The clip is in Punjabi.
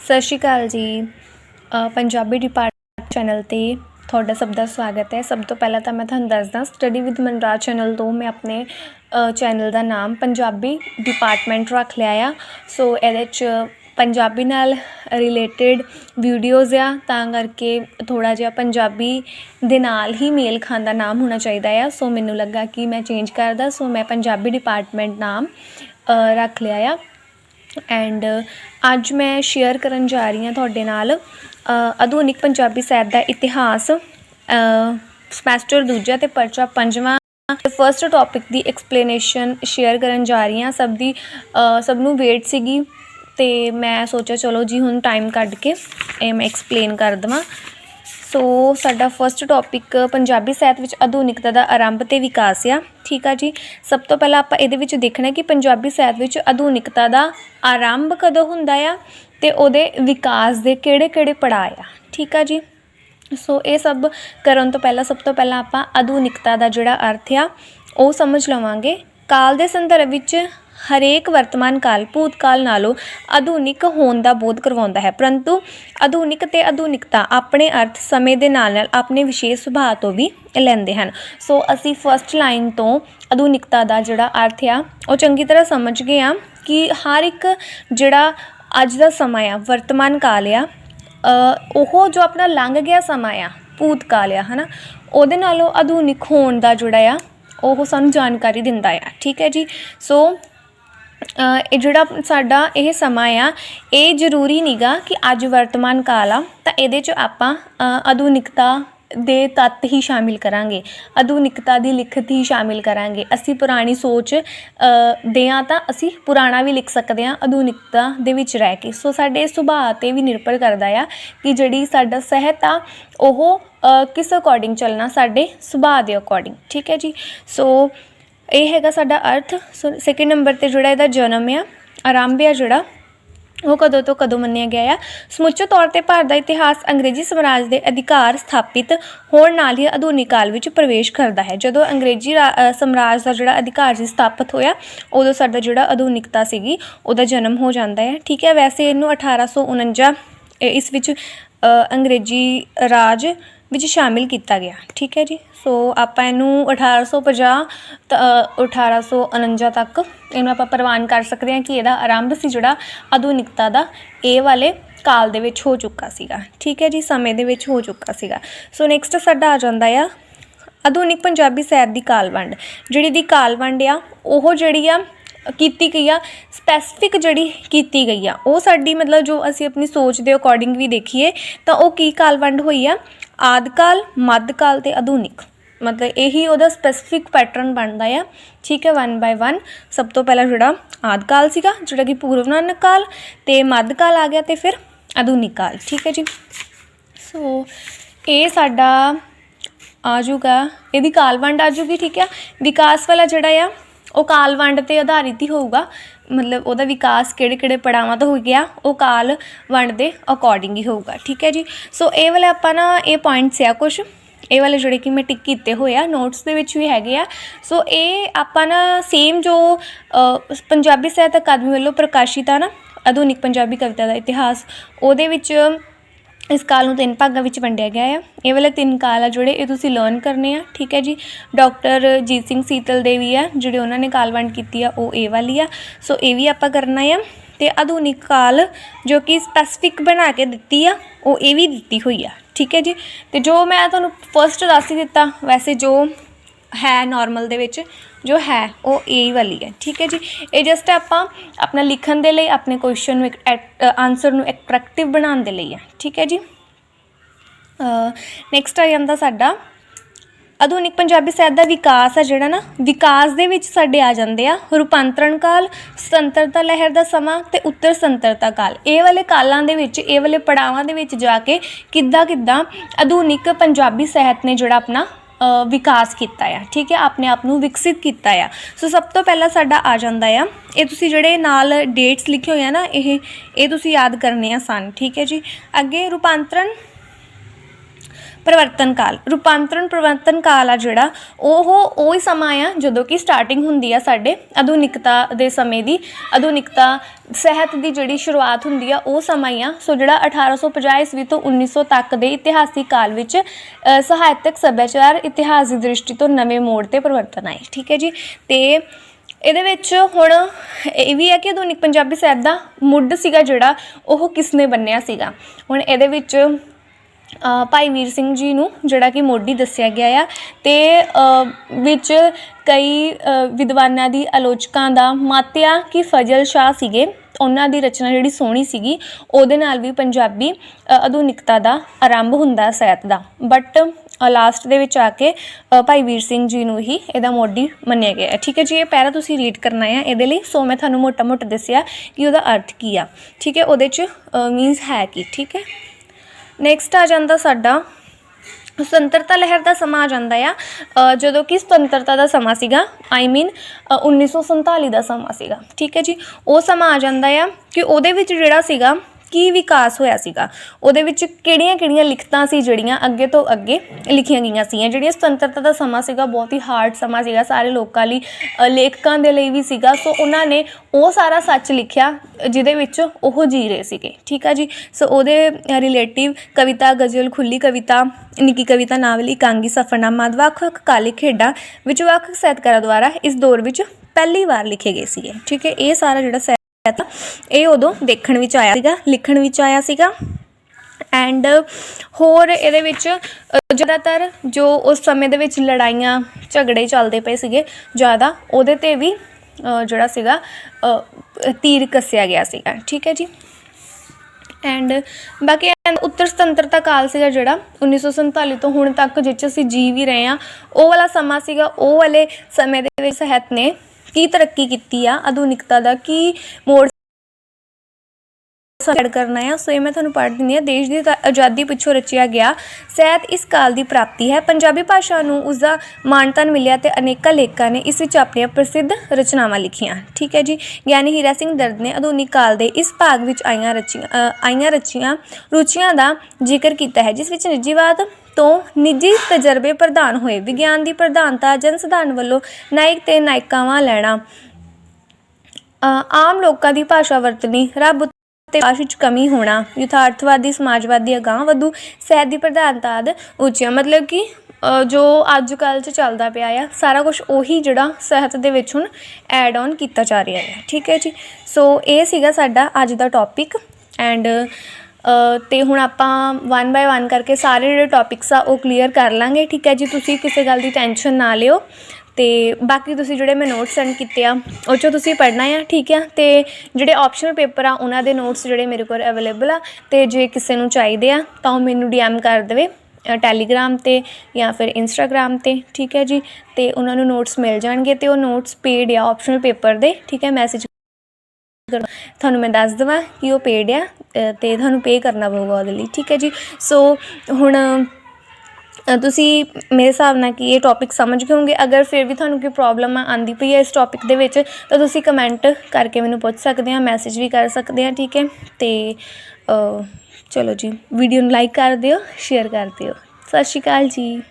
ਸਤਿ ਸ਼੍ਰੀ ਅਕਾਲ ਜੀ। ਪੰਜਾਬੀ ਡਿਪਾਰਟਮੈਂਟ ਚੈਨਲ ਤੇ ਤੁਹਾਡਾ ਸਭ ਦਾ ਸਵਾਗਤ ਹੈ। ਸਭ ਤੋਂ ਪਹਿਲਾਂ ਤਾਂ ਮੈਂ ਤੁਹਾਨੂੰ ਦੱਸਦਾ ਸਟੱਡੀ ਵਿਦ ਮਨਰਾਜ ਚੈਨਲ ਤੋਂ ਮੈਂ ਆਪਣੇ ਚੈਨਲ ਦਾ ਨਾਮ ਪੰਜਾਬੀ ਡਿਪਾਰਟਮੈਂਟ ਰੱਖ ਲਿਆ ਆ। ਸੋ ਇਹਦੇ 'ਚ ਪੰਜਾਬੀ ਨਾਲ ਰਿਲੇਟਡ ਵੀਡੀਓਜ਼ ਆ, ਤਾਂ ਕਰਕੇ ਥੋੜਾ ਜਿਹਾ ਪੰਜਾਬੀ ਦੇ ਨਾਲ ਹੀ ਮੇਲ ਖਾਂਦਾ ਨਾਮ ਹੋਣਾ ਚਾਹੀਦਾ ਆ। ਸੋ ਮੈਨੂੰ ਲੱਗਾ ਕਿ ਮੈਂ ਚੇਂਜ ਕਰਦਾ, ਸੋ ਮੈਂ ਪੰਜਾਬੀ ਡਿਪਾਰਟਮੈਂਟ ਨਾਮ ਰੱਖ ਲਿਆ ਆ। ਐਂਡ ਅੱਜ ਮੈਂ ਸ਼ੇਅਰ ਕਰਨ ਜਾ ਰਹੀ ਹਾਂ ਤੁਹਾਡੇ ਨਾਲ ਆਧੁਨਿਕ ਪੰਜਾਬੀ ਸਾਹਿਤ ਦਾ ਇਤਿਹਾਸ ਸਮੈਸਟਰ ਦੂਜਾ ਤੇ ਪਰਚਾ ਪੰਜਵਾਂ। ਫਰਸਟ ਟੌਪਿਕ ਦੀ ਐਕਸਪਲੇਨੇਸ਼ਨ ਸ਼ੇਅਰ ਕਰਨ ਜਾ ਰਹੀ ਹਾਂ। ਸਭ ਦੀ ਸਭ ਨੂੰ ਵੇਟ ਸੀਗੀ, ਤੇ ਮੈਂ ਸੋਚਿਆ ਚਲੋ ਜੀ, ਹੁਣ ਟਾਈਮ ਕੱਢ ਕੇ ਇਹ ਮੈਂ ਐਕਸਪਲੇਨ ਕਰ ਦਵਾਂ। ਸੋ ਸਾਡਾ ਫਰਸਟ ਟੌਪਿਕ ਪੰਜਾਬੀ ਸਾਹਿਤ ਵਿੱਚ ਆਧੁਨਿਕਤਾ ਦਾ ਆਰੰਭ ਤੇ ਵਿਕਾਸ ਆ। ਠੀਕ ਆ ਜੀ? ਸਭ ਤੋਂ ਪਹਿਲਾਂ ਆਪਾਂ ਇਹਦੇ ਵਿੱਚ ਦੇਖਣਾ ਕਿ ਪੰਜਾਬੀ ਸਾਹਿਤ ਵਿੱਚ ਆਧੁਨਿਕਤਾ ਦਾ ਆਰੰਭ ਕਦੋਂ ਹੁੰਦਾ ਆ ਤੇ ਉਹਦੇ ਵਿਕਾਸ ਦੇ ਕਿਹੜੇ-ਕਿਹੜੇ ਪੜਾਅ ਆ। ਠੀਕ ਆ ਜੀ? ਸੋ ਇਹ ਸਭ ਕਰਨ ਤੋਂ ਪਹਿਲਾਂ, ਸਭ ਤੋਂ ਪਹਿਲਾਂ ਆਪਾਂ ਆਧੁਨਿਕਤਾ ਦਾ ਜਿਹੜਾ ਅਰਥ ਆ, ਉਹ ਸਮਝ ਲਵਾਂਗੇ। ਕਾਲ ਦੇ ਸੰਦਰਭ ਵਿੱਚ ਹਰੇਕ ਵਰਤਮਾਨ ਕਾਲ, ਭੂਤਕਾਲ ਨਾਲੋਂ ਆਧੁਨਿਕ ਹੋਣ ਦਾ ਬੋਧ ਕਰਵਾਉਂਦਾ ਹੈ। ਪਰੰਤੂ ਆਧੁਨਿਕ ਤੇ ਆਧੁਨਿਕਤਾ ਆਪਣੇ ਅਰਥ, ਸਮੇਂ ਦੇ ਨਾਲ ਨਾਲ ਆਪਣੇ ਵਿਸ਼ੇਸ਼ ਸੁਭਾਅ ਤੋਂ ਵੀ ਲੈਂਦੇ ਹਨ। ਸੋ ਅਸੀਂ ਫਰਸਟ ਲਾਈਨ ਤੋਂ ਆਧੁਨਿਕਤਾ ਦਾ ਜਿਹੜਾ ਅਰਥ ਆ, ਉਹ ਚੰਗੀ ਤਰ੍ਹਾਂ ਸਮਝ ਗਏ ਆ ਕਿ ਹਰ ਇੱਕ ਜਿਹੜਾ ਅੱਜ ਦਾ ਸਮਾਂ ਆ, ਵਰਤਮਾਨ ਕਾਲ ਆ ਉਹ ਜੋ ਆਪਣਾ ਲੰਘ ਗਿਆ ਸਮਾਂ ਆ, ਭੂਤਕਾਲ ਆ, ਹਨਾ, ਉਹਦੇ ਨਾਲੋਂ ਆਧੁਨਿਕ ਹੋਣ ਦਾ ਜਿਹੜਾ ਆ, ਉਹ ਸਾਨੂੰ ਜਾਣਕਾਰੀ ਦਿੰਦਾ ਆ। ਠੀਕ ਹੈ ਜੀ? ਸੋ ਇਹ ਜਿਹੜਾ ਸਾਡਾ ਇਹ ਸਮਾਂ ਆ ਇਹ ਜ਼ਰੂਰੀ ਨਹੀਂਗਾ ਕਿ ਅੱਜ ਵਰਤਮਾਨ ਕਾਲ ਆ ਤਾਂ ਇਹਦੇ 'ਚ ਆਪਾਂ ਆਧੁਨਿਕਤਾ ਦੇ ਤੱਤ ਹੀ ਸ਼ਾਮਿਲ ਕਰਾਂਗੇ। ਆਧੁਨਿਕਤਾ ਦੀ ਲਿਖਤ ਹੀ ਸ਼ਾਮਿਲ ਕਰਾਂਗੇ। ਅਸੀਂ ਪੁਰਾਣੀ ਸੋਚ ਅ, ਦੇ ਆ ਤਾਂ ਅਸੀਂ ਪੁਰਾਣਾ ਵੀ ਲਿਖ ਸਕਦੇ ਹਾਂ ਆਧੁਨਿਕਤਾ ਦੇ ਵਿੱਚ ਰਹਿ ਕੇ। ਸੋ ਸਾਡੇ ਸੁਭਾਅ ਤੇ ਵੀ ਨਿਰਭਰ ਕਰਦਾ ਆ ਕਿ ਜਿਹੜੀ ਸਾਡਾ ਸਹਿਤ ਆ ਉਹ ਕਿਸ ਅਕੋਰਡਿੰਗ ਚੱਲਣਾ ਸਾਡੇ ਸੁਭਾਅ ਦੇ ਅਕੋਰਡਿੰਗ ਠੀਕ ਹੈ ਜੀ? ਸੋ ਇਹ ਹੈਗਾ ਸਾਡਾ ਅਰਥ। ਸੋ ਸੈਕਿੰਡ ਨੰਬਰ ਤੇ ਜਿਹੜਾ ਇਹਦਾ ਜਨਮ ਆ ਆਰੰਭ ਆ ਜਿਹੜਾ, ਉਹ ਕਦੋਂ ਤੋਂ ਕਦੋਂ ਮੰਨਿਆ ਗਿਆ ਆ? ਸਮੁੱਚੇ ਤੌਰ ਤੇ ਭਾਰਤ ਦਾ ਇਤਿਹਾਸ ਅੰਗਰੇਜ਼ੀ ਸਾਮਰਾਜ ਦੇ ਅਧਿਕਾਰ ਸਥਾਪਿਤ ਹੋਣ ਨਾਲ ਹੀ ਆਧੁਨਿਕ ਕਾਲ ਵਿੱਚ ਪ੍ਰਵੇਸ਼ ਕਰਦਾ ਹੈ। ਜਦੋਂ ਅੰਗਰੇਜ਼ੀ ਰਾ- ਦਾ ਜਿਹੜਾ ਅਧਿਕਾਰ ਸੀ ਸਥਾਪਿਤ ਹੋਇਆ, ਉਦੋਂ ਸਾਡਾ ਜਿਹੜਾ ਆਧੁਨਿਕਤਾ ਸੀਗੀ, ਉਹਦਾ ਜਨਮ ਹੋ ਜਾਂਦਾ ਹੈ। ਠੀਕ ਹੈ, ਵੈਸੇ ਇਹਨੂੰ 1849 ਇਹ- ਇਸ ਵਿੱਚ ਅੰਗਰੇਜ਼ੀ ਰਾਜ ਵਿੱਚ ਸ਼ਾਮਿਲ ਕੀਤਾ ਗਿਆ ਠੀਕ ਹੈ ਜੀ? ਸੋ ਆਪਾਂ ਇਹਨੂੰ 1850 ਤ- ਅ, 1849 ਤੱਕ ਇਹਨੂੰ ਆਪਾਂ ਪ੍ਰਵਾਨ ਕਰ ਸਕਦੇ ਹਾਂ ਕਿ ਇਹਦਾ ਆਰੰਭ ਸੀ ਜਿਹੜਾ ਆਧੁਨਿਕਤਾ ਦਾ ਇਹ ਵਾਲੇ ਕਾਲ ਦੇ ਵਿੱਚ ਹੋ ਚੁੱਕਾ ਸੀਗਾ ਠੀਕ ਹੈ ਜੀ? ਸਮੇਂ ਦੇ ਵਿੱਚ ਹੋ ਚੁੱਕਾ ਸੀਗਾ। ਸੋ ਨੈਕਸਟ ਸਾਡਾ ਆ ਜਾਂਦਾ ਆ ਆਧੁਨਿਕ ਪੰਜਾਬੀ ਸਾਹਿਤ ਦੀ ਕਾਲਵੰਡ। ਜਿਹੜੀ ਦੀ ਕਾਲਵੰਡ ਆ ਉਹ ਜਿਹੜੀ ਆ ਕੀਤੀ ਗਈ ਆ ਸਪੈਸੀਫਿਕ ਜਿਹੜੀ ਕੀਤੀ ਗਈ ਆ ਉਹ ਸਾਡੀ ਮਤਲਬ ਜੋ ਅਸੀਂ ਆਪਣੀ ਸੋਚ ਦੇ ਅਕੋਰਡਿੰਗ ਵੀ ਦੇਖੀਏ ਤਾਂ ਉਹ ਕੀ ਕਾਲਵੰਡ ਹੋਈ ਆ? ਆਦਿਕਾਲ, ਮੱਧਕਾਲ ਤੇ ਆਧੁਨਿਕ। ਮਤਲਬ ਇਹੀ ਉਹਦਾ ਸਪੈਸੀਫਿਕ ਪੈਟਰਨ ਬਣਦਾ ਆ। ਠੀਕ ਹੈ ਵਨ ਬਾਈ ਵਨ ਸਭ ਤੋਂ ਪਹਿਲਾਂ ਜਿਹੜਾ ਆਦਿਕਾਲ ਸੀਗਾ, ਜਿਹੜਾ ਕਿ ਪੂਰਵਨਾਨਕ ਕਾਲ ਤੇ ਮੱਧਕਾਲ ਆ ਗਿਆ ਤੇ ਫਿਰ ਆਧੁਨਿਕ ਕਾਲ ਠੀਕ ਹੈ ਜੀ। ਸੋ ਇਹ ਸਾਡਾ ਆ ਜਾਊਗਾ। ਇਹਦੀ ਕਾਲਵੰਡ ਆ ਜਾਊਗੀ, ਠੀਕ ਆ ਵਿਕਾਸ ਵਾਲਾ ਜਿਹੜਾ ਆ, ਉਹ ਕਾਲਵੰਡ ਤੇ ਆਧਾਰਿਤ ਹੀ ਹੋਊਗਾ। ਮਤਲਬ ਉਹਦਾ ਵਿਕਾਸ ਕਿਹੜੇ ਕਿਹੜੇ ਪੜਾਵਾਂ ਤੋਂ ਹੋ ਗਿਆ, ਉਹ ਕਾਲ ਵੰਡ ਦੇ ਅਕੋਰਡਿੰਗ ਹੀ ਹੋਊਗਾ, ਠੀਕ ਹੈ ਜੀ? ਸੋ ਇਹ ਵਾਲੇ ਆਪਾਂ ਨਾ ਇਹ ਪੁਆਇੰਟਸ ਆ ਕੁਝ ਇਹ ਵਾਲੇ ਜਿਹੜੇ ਕਿ ਮੈਂ ਟਿਕ ਕੀਤੇ ਹੋਏ ਆ ਨੋਟਸ ਦੇ ਵਿੱਚ ਵੀ ਹੈਗੇ ਆ। ਸੋ ਇਹ ਆਪਾਂ ਨਾ ਸੇਮ ਜੋ ਪੰਜਾਬੀ ਸਾਹਿਤ ਅਕਾਦਮੀ ਵੱਲੋਂ ਪ੍ਰਕਾਸ਼ਿਤ ਆ ਨਾ, ਆਧੁਨਿਕ ਪੰਜਾਬੀ ਕਵਿਤਾ ਦਾ ਇਤਿਹਾਸ, ਉਹਦੇ ਵਿੱਚ ਇਸ ਕਾਲ ਨੂੰ ਤਿੰਨ ਭਾਗਾਂ ਵਿੱਚ ਵੰਡਿਆ ਗਿਆ ਆ। ਇਹ ਵਾਲੇ ਤਿੰਨ ਕਾਲ ਆ ਜਿਹੜੇ ਇਹ ਤੁਸੀਂ ਲਰਨ ਕਰਨੇ ਆ, ਠੀਕ ਹੈ ਜੀ? ਡਾਕਟਰ ਜੀਤ ਸਿੰਘ ਸੀਤਲ ਦੇਵੀ ਆ, ਜਿਹੜੇ ਉਹਨਾਂ ਨੇ ਕਾਲ ਵੰਡ ਕੀਤੀ ਆ, ਉਹ ਇਹ ਵਾਲੀ ਆ। ਸੋ ਇਹ ਵੀ ਆਪਾਂ ਕਰਨਾ ਆ। ਤੇ ਆਧੁਨਿਕ ਕਾਲ ਜੋ ਕਿ ਸਪੈਸੀਫਿਕ ਬਣਾ ਕੇ ਦਿੱਤੀ ਆ, ਉਹ ਇਹ ਵੀ ਦਿੱਤੀ ਹੋਈ ਆ, ਠੀਕ ਹੈ ਜੀ? ਤੇ ਜੋ ਮੈਂ ਤੁਹਾਨੂੰ ਫਰਸਟ ਦੱਸ ਹੀ ਦਿੱਤਾ, ਵੈਸੇ ਜੋ ਹੈ ਨਾਰਮਲ ਦੇ ਵਿੱਚ, ਜੋ ਹੈ, ਉਹ ਇਹ ਵਾਲੀ ਹੈ। ਠੀਕ ਹੈ ਜੀ? ਇਹ ਜਸਟ ਆਪਾਂ ਆਪਣਾ ਲਿਖਣ ਦੇ ਲਈ, ਆਪਣੇ ਕੁਐਸਚਨ ਨੂੰ ਆਨਸਰ ਨੂੰ ਐਟਰੈਕਟਿਵ ਬਣਾਉਣ ਦੇ ਲਈ ਹੈ। ਠੀਕ ਹੈ ਜੀ? ਨੈਕਸਟ ਆ ਜਾਂਦਾ ਸਾਡਾ। ਆਧੁਨਿਕ ਪੰਜਾਬੀ ਸਾਹਿਤ ਦਾ ਵਿਕਾਸ ਆ ਜਿਹੜਾ ਨਾ, ਵਿਕਾਸ ਦੇ ਵਿੱਚ ਸਾਡੇ ਆ ਜਾਂਦੇ ਆ। ਰੂਪਾਂਤਰਣ ਕਾਲ, ਸੁਤੰਤਰਤਾ ਲਹਿਰ ਦਾ ਸਮਾਂ ਤੇ ਉੱਤਰ ਸੁਤੰਤਰਤਾ ਕਾਲ। ਇਹ ਵਾਲੇ ਕਾਲਾਂ ਦੇ ਵਿੱਚ, ਇਹ ਵਾਲੇ ਪੜਾਵਾਂ ਦੇ ਵਿੱਚ ਜਾ ਕੇ ਕਿੱਦਾਂ ਕਿੱਦਾਂ ਆਧੁਨਿਕ ਪੰਜਾਬੀ ਸਾਹਿਤ ਨੇ ਜਿਹੜਾ ਆਪਣਾ ਵਿਕਾਸ ਕੀਤਾ ਆ, ਠੀਕ ਹੈ? ਆਪਣੇ ਆਪ ਨੂੰ ਵਿਕਸਿਤ ਕੀਤਾ ਆ। ਸੋ ਸਭ ਤੋਂ ਪਹਿਲਾਂ ਸਾਡਾ ਆ ਜਾਂਦਾ ਆ। ਇਹ ਤੁਸੀਂ ਜਿਹੜੇ ਨਾਲ ਡੇਟਸ ਲਿਖੇ ਹੋਏ ਆ ਨਾ, ਇਹ ਇਹ ਤੁਸੀਂ ਯਾਦ ਕਰਨੇ ਆ ਸਨ ਠੀਕ ਹੈ ਜੀ? ਅੱਗੇ ਰੂਪਾਂਤਰਣ ਪਰਿਵਰਤਨ ਕਾਲ ਰੂਪਾਂਤਰਣ ਪਰਿਵਰਤਨ ਕਾਲ ਆ ਜਿਹੜਾ ਉਹ ਉਹ ਹੀ ਸਮਾਂ ਆ ਜਦੋਂ ਕਿ ਸਟਾਰਟਿੰਗ ਹੁੰਦੀ ਆ ਸਾਡੇ ਆਧੁਨਿਕਤਾ ਦੇ ਸਮੇਂ ਦੀ ਆਧੁਨਿਕਤਾ ਸਾਹਿਤ ਦੀ ਜਿਹੜੀ ਸ਼ੁਰੂਆਤ ਹੁੰਦੀ ਆ ਉਹ ਸਮਾਂ ਹੀ ਆ। ਸੋ ਜਿਹੜਾ 1850 ਈਸਵੀ ਤੋਂ 1900 ਤੱਕ ਦੇ ਇਤਿਹਾਸਿਕ ਕਾਲ ਵਿੱਚ ਅ, ਸਾਹਿਤਕ ਸੱਭਿਆਚਾਰ ਇਤਿਹਾਸ ਦੀ ਦ੍ਰਿਸ਼ਟੀ ਤੋਂ ਨਵੇਂ ਮੋੜ ਤੇ ਪਰਿਵਰਤਨ ਆਏ। ਠੀਕ ਹੈ ਜੀ? ਤੇ ਇਹਦੇ ਵਿੱਚ ਹੁਣ ਇਹ ਵੀ ਹੈ ਕਿ ਆਧੁਨਿਕ ਪੰਜਾਬੀ ਸਾਹਿਤ ਦਾ ਮੁੱਢ ਸੀਗਾ ਜਿਹੜਾ ਉਹ ਕਿਸਨੇ ਬੰਨਿਆ ਸੀਗਾ? ਹੁਣ ਇਹਦੇ ਵਿੱਚ ਭਾਈ ਵੀਰ ਸਿੰਘ ਜੀ ਨੂੰ, ਜਿਹੜਾ ਕਿ ਮੋਢੀ ਦੱਸਿਆ ਗਿਆ ਆ। ਤੇ ਵਿੱਚ ਕਈ ਵਿਦਵਾਨਾਂ ਦੀ ਆਲੋਚਕਾਂ ਦਾ ਮਾਤਿਆ ਕਿ ਫਜ਼ਲ ਸ਼ਾਹ ਸੀਗੇ। ਉਹਨਾਂ ਦੀ ਰਚਨਾ ਜਿਹੜੀ ਸੋਹਣੀ ਸੀਗੀ, ਉਹਦੇ ਨਾਲ ਵੀ ਪੰਜਾਬੀ ਆਧੁਨਿਕਤਾ ਦਾ ਆਰੰਭ ਹੁੰਦਾ ਸਾਹਿਤ ਦਾ। ਬਟ ਲਾਸਟ ਦੇ ਵਿੱਚ ਆ ਕੇ ਭਾਈ ਵੀਰ ਸਿੰਘ ਜੀ ਨੂੰ ਹੀ ਇਹਦਾ ਮੋਢੀ ਮੰਨਿਆ ਗਿਆ ਹੈ। ਠੀਕ ਹੈ ਜੀ, ਇਹ ਪਹਿਰਾ ਤੁਸੀਂ ਰੀਡ ਕਰਨਾ ਹੈ ਇਹਦੇ ਲਈ। ਸੋ ਮੈਂ ਤੁਹਾਨੂੰ ਮੋਟਾ-ਮੋਟਾ ਦੱਸਿਆ ਕਿ ਉਹਦਾ ਅਰਥ ਕੀ ਆ। ਠੀਕ ਹੈ, ਉਹਦੇ ਚ ਮੀਨਸ ਹੈ ਕੀ। ਠੀਕ ਹੈ। ਨੈਕਸਟ ਆ ਜਾਂਦਾ ਸਾਡਾ। ਸੁਤੰਤਰਤਾ ਲਹਿਰ ਦਾ ਸਮਾਂ ਆ ਜਾਂਦਾ ਆ। ਜਦੋਂ ਕਿ ਸੁਤੰਤਰਤਾ ਦਾ ਸਮਾਂ ਸੀਗਾ। ਆਈ ਮੀਨ 1947 ਦਾ ਸਮਾਂ ਸੀਗਾ। ਠੀਕ ਹੈ ਜੀ। ਉਹ ਸਮਾਂ ਆ ਜਾਂਦਾ ਆ ਕਿ ਉਹਦੇ ਵਿੱਚ ਜਿਹੜਾ ਸੀਗਾ ਕੀ ਵਿਕਾਸ ਹੋਇਆ ਸੀਗਾ? ਉਹਦੇ ਵਿੱਚ ਕਿਹੜੀਆਂ ਕਿਹੜੀਆਂ ਲਿਖਤਾਂ ਸੀ ਜਿਹੜੀਆਂ ਅੱਗੇ ਤੋਂ ਅੱਗੇ ਲਿਖੀਆਂ ਗਈਆਂ ਸੀਗੀਆਂ? ਜਿਹੜੀਆਂ ਸੁਤੰਤਰਤਾ ਦਾ ਸਮਾਂ ਸੀਗਾ, ਬਹੁਤ ਹੀ ਹਾਰਡ ਸਮਾਂ ਸੀਗਾ, ਸਾਰੇ ਲੋਕਾਂ ਲਈ ਲੇਖਕਾਂ ਦੇ ਲਈ ਵੀ ਸੀਗਾ। ਸੋ ਉਹਨਾਂ ਨੇ ਉਹ ਸਾਰਾ ਸੱਚ ਲਿਖਿਆ, ਜਿਹਦੇ ਵਿੱਚ ਉਹ ਜੀ ਰਹੇ ਸੀਗੇ। ਠੀਕ ਆ ਜੀ? ਸੋ ਉਹਦੇ ਰਿਲੇਟਿਵ ਕਵਿਤਾ, ਗਜ਼ਲ, ਖੁੱਲੀ ਕਵਿਤਾ, ਨਿੱਕੀ ਕਵਿਤਾ, ਨਾਵਲੀ ਇਕਾਂਗੀ ਸਫਰਨਾਮਾ ਵੱਖ-ਵੱਖ ਕਾਲਿਕ ਖੇਡਾਂ ਵਿੱਚ ਵੱਖ ਸਾਹਿਤਕਾਰਾਂ ਦੁਆਰਾ ਇਸ ਦੌਰ ਵਿੱਚ ਪਹਿਲੀ ਵਾਰ ਲਿਖੇ ਗਏ ਸੀਗੇ। ਠੀਕ ਹੈ? ਇਹ ਸਾਰਾ ਜਿਹੜਾ ਸਾਹਿਤ ਇਹ ਉਦੋਂ ਦੇਖਣ ਵਿੱਚ ਆਇਆ ਸੀਗਾ, ਲਿਖਣ ਵਿੱਚ ਆਇਆ ਸੀਗਾ। ਐਂਡ ਹੋਰ ਇਹਦੇ ਵਿੱਚ ਜ਼ਿਆਦਾਤਰ ਜੋ ਉਸ ਸਮੇਂ ਦੇ ਵਿੱਚ ਲੜਾਈਆਂ, ਝਗੜੇ ਚੱਲਦੇ ਪਏ ਸੀਗੇ, ਜ਼ਿਆਦਾ ਉਹਦੇ ਤੇ ਵੀ ਜਿਹੜਾ ਸੀਗਾ ਤੀਰ ਕੱਸਿਆ ਗਿਆ ਸੀਗਾ। ਠੀਕ ਹੈ ਜੀ? ਐਂਡ ਬਾਕੀ ਉੱਤਰ ਸੁਤੰਤਰਤਾ ਕਾਲ ਸੀਗਾ ਜਿਹੜਾ 1947 ਤੋਂ ਹੁਣ ਤੱਕ ਜਿਹ ਅਸੀਂ ਜੀ ਵੀ ਰਹੇ ਆ ਉਹ ਵਾਲਾ ਸਮਾਂ ਸੀਗਾ, ਉਹ ਵਾਲੇ ਸਮੇਂ ਦੇ ਵਿੱਚ ਸਾਹਿਤ ਨੇ। ਕੀ ਤਰੱਕੀ ਕੀਤੀ ਆ ਆਧੁਨਿਕਤਾ ਦਾ, ਕੀ ਮੋੜ ਐਡ ਕਰਨਾ ਹੈ ਸੋ ਇਹ ਮੈਂ ਤੁਹਾਨੂੰ ਪੜ੍ਹ ਦਿੰਦੀ ਹਾਂ ਦੇਸ਼ ਦੀ ਆਜ਼ਾਦੀ ਪਿੱਛੋਂ ਰਚਿਆ ਗਿਆ। ਸਹਿਤ ਇਸ ਕਾਲ ਦੀ ਪ੍ਰਾਪਤੀ ਹੈ। ਪੰਜਾਬੀ ਭਾਸ਼ਾ ਨੂੰ ਉਸ ਦਾ ਮਾਣਤਾਨ ਮਿਲਿਆ ਤੇ ਅਨੇਕਾਂ ਲੇਖਕਾਂ ਨੇ ਇਸ ਵਿੱਚ ਆਪਣੀਆਂ ਪ੍ਰਸਿੱਧ ਰਚਨਾਵਾਂ ਲਿਖੀਆਂ। ਠੀਕ ਹੈ ਜੀ। ਗਿਆਨੀ ਹੀਰਾ ਸਿੰਘ ਦਰਦ ਨੇ ਆਧੁਨਿਕ ਕਾਲ ਦੇ ਇਸ ਭਾਗ ਵਿੱਚ ਆਈਆਂ ਰਚੀਆਂ ਆਈਆਂ ਰਚੀਆਂ ਰੁਚੀਆਂ ਦਾ ਜ਼ਿਕਰ ਕੀਤਾ ਹੈ, ਜਿਸ ਵਿੱਚ ਨਿੱਜੀਵਾਦ ਤੋਂ ਨਿੱਜੀ ਤਜਰਬੇ ਪ੍ਰਧਾਨ ਹੋਏ। ਵਿਗਿਆਨ ਦੀ ਪ੍ਰਧਾਨਤਾ ਜਨਸਧਾਰਨ ਵੱਲੋਂ ਨਾਇਕ ਤੇ ਨਾਇਕਾਵਾਂ ਲੈਣਾ। ਆਮ ਲੋਕਾਂ ਦੀ ਭਾਸ਼ਾ ਵਰਤਣੀ, ਰੱਬ ਤੇ ਵਿਕਾਸ ਵਿੱਚ ਕਮੀ ਹੋਣਾ, ਯਥਾਰਥਵਾਦੀ, ਸਮਾਜਵਾਦੀ ਅਗਾਂਹ ਵਧੂ, ਸਾਹਿਤ ਦੀ ਪ੍ਰਧਾਨਤਾ ਆਦਿ ਉੱਚੀਆਂ। ਮਤਲਬ ਕਿ ਜੋ ਅੱਜ ਕੱਲ੍ਹ 'ਚ ਚੱਲਦਾ ਪਿਆ ਆ, ਸਾਰਾ ਕੁਝ ਉਹੀ ਜਿਹੜਾ ਸਿਹਤ ਦੇ ਵਿੱਚ ਹੁਣ ਐਡ ਔਨ ਕੀਤਾ ਜਾ ਰਿਹਾ ਹੈ ਠੀਕ ਹੈ ਜੀ? ਸੋ ਇਹ ਸੀਗਾ ਸਾਡਾ ਅੱਜ ਦਾ ਟੌਪਿਕ ਐਂਡ ਤੇ ਹੁਣ ਆਪਾਂ ਵਨ ਬਾਏ ਵਨ ਕਰਕੇ ਸਾਰੇ ਜਿਹੜੇ ਟੌਪਿਕਸ ਆ, ਉਹ ਕਲੀਅਰ ਕਰ ਲਾਂਗੇ, ਠੀਕ ਹੈ ਜੀ? ਤੁਸੀਂ ਕਿਸੇ ਗੱਲ ਦੀ ਟੈਨਸ਼ਨ ਨਾ ਲਿਓ। ਤੇ ਬਾਕੀ ਤੁਸੀਂ ਜਿਹੜੇ ਮੈਂ ਨੋਟਸ ਸੈਂਡ ਕੀਤੇ ਆ, ਉਹ 'ਚੋਂ ਤੁਸੀਂ ਪੜ੍ਹਨਾ ਆ, ਠੀਕ ਆ? ਤੇ ਜਿਹੜੇ ਆਪਸ਼ਨਲ ਪੇਪਰ ਆ, ਉਹਨਾਂ ਦੇ ਨੋਟਸ ਜਿਹੜੇ ਮੇਰੇ ਕੋਲ ਅਵੇਲੇਬਲ ਆ, ਤੇ ਜੇ ਕਿਸੇ ਨੂੰ ਚਾਹੀਦੇ ਆ, ਤਾਂ ਉਹ ਮੈਨੂੰ ਡੀਐਮ ਕਰ ਦੇਵੇ ਟੈਲੀਗ੍ਰਾਮ ਤੇ ਜਾਂ ਫਿਰ ਇੰਸਟਾਗ੍ਰਾਮ ਤੇ, ਠੀਕ ਹੈ ਜੀ? ਤੇ ਉਹਨਾਂ ਨੂੰ ਨੋਟਸ ਮਿਲ ਜਾਣਗੇ, ਤੇ ਉਹ ਨੋਟਸ ਪੇਡ ਆ ਆਪਸ਼ਨਲ ਪੇਪਰ ਦੇ, ਠੀਕ ਹੈ? ਮੈਸੇਜ ਕਰੋ ਤੁਹਾਨੂੰ ਮੈਂ ਦੱਸ ਦਵਾਂ ਕਿ ਉਹ ਪੇਡ ਆ ਅ, ਤੇ ਤੁਹਾਨੂੰ ਪੇ ਕਰਨਾ ਪਊਗਾ ਉਹਦੇ ਲਈ ਠੀਕ ਹੈ ਜੀ? ਸੋ ਹੁਣ ਤੁਸੀਂ ਮੇਰੇ ਹਿਸਾਬ ਨਾਲ ਕਿ ਇਹ ਟੌਪਿਕ ਸਮਝ ਗਏ ਹੋਵੋਗੇ ਅਗਰ ਫਿਰ ਵੀ ਤੁਹਾਨੂੰ ਕੋਈ ਪ੍ਰੋਬਲਮ ਆਂਦੀ ਪਈ ਹੈ ਇਸ ਟੌਪਿਕ ਦੇ ਵਿੱਚ ਤਾਂ ਤੁਸੀਂ ਕਮੈਂਟ ਕਰਕੇ ਮੈਨੂੰ ਪੁੱਛ ਸਕਦੇ ਆ ਮੈਸੇਜ ਵੀ ਕਰ ਸਕਦੇ ਆ ਠੀਕ ਹੈ? ਤੇ ਚਲੋ ਜੀ ਵੀਡੀਓ ਨੂੰ ਲਾਈਕ ਕਰ ਦਿਓ ਸ਼ੇਅਰ ਕਰ ਦਿਓ। ਸਤਿ ਸ਼੍ਰੀ ਅਕਾਲ ਜੀ।